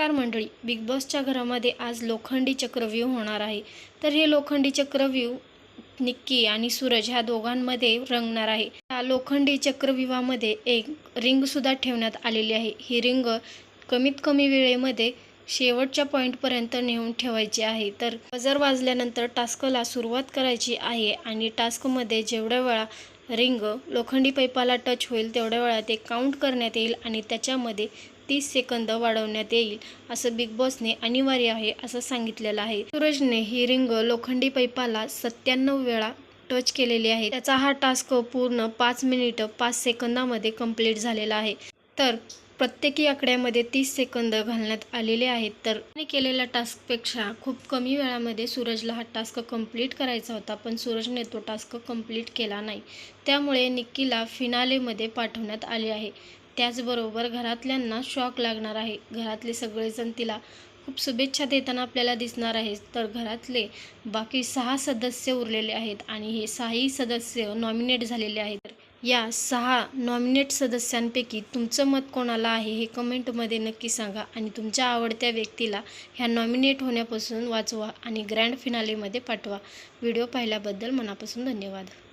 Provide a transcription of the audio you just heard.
नमस्कार मंडळी. बिग बॉसच्या घरामध्ये आज लोखंडी चक्रव्यूह होणार आहे. तर हे लोखंडी चक्रव्यूह निक्की आणि सूरज ह्या दोघांमध्ये रंगणार आहे. या लोखंडी चक्रव्यूहामध्ये एक रिंगसुद्धा ठेवण्यात आलेली आहे. ही रिंग कमीत कमी वेळेमध्ये शेवटच्या पॉईंटपर्यंत नेऊन ठेवायची आहे. तर बजर वाजल्यानंतर टास्कला सुरुवात करायची आहे आणि टास्कमध्ये जेवढ्या वेळा रिंग लोखंडी पैपाला टच होईल तेवढ्या वेळा ते काउंट करण्यात येईल आणि त्याच्यामध्ये तीस सेकंद वाढवण्यात येईल असं बिग बॉसने अनिवार्य आहे असं सांगितलेलं आहे. सूरजने ही रिंग लोखंडी पैपाला सत्त्याण्णव वेळा टच केलेली आहे. त्याचा हा टास्क पूर्ण पाच मिनिट पाच सेकंदामध्ये कंप्लीट झालेला आहे. तर प्रत्येकी आकड्यामध्ये तीस सेकंद घालण्यात आलेले आहेत. तर केलेल्या टास्कपेक्षा खूप कमी वेळामध्ये सूरजला हा टास्क कंप्लीट करायचा होता पण सूरजने तो टास्क कंप्लीट केला नाही. त्यामुळे निक्कीला फिनालेमध्ये पाठवण्यात आले आहे. त्याचबरोबर घरातल्यांना शॉक लागणार आहे. घरातले सगळेजण तिला खूप शुभेच्छा देताना आपल्याला दिसणार आहे तर घरातले बाकी सहा सदस्य उरलेले आहेत आणि हे सहाही सदस्य नॉमिनेट झालेले आहेत. तर या सहा नॉमिनेट सदस्यांपैकी तुमचं मत कोणाला आहे हे कमेंटमध्ये नक्की सांगा आणि तुमच्या आवडत्या व्यक्तीला ह्या नॉमिनेट होण्यापासून वाचवा आणि ग्रँड फिनालेमध्ये पाठवा. व्हिडिओ पाहिल्याबद्दल मनापासून धन्यवाद.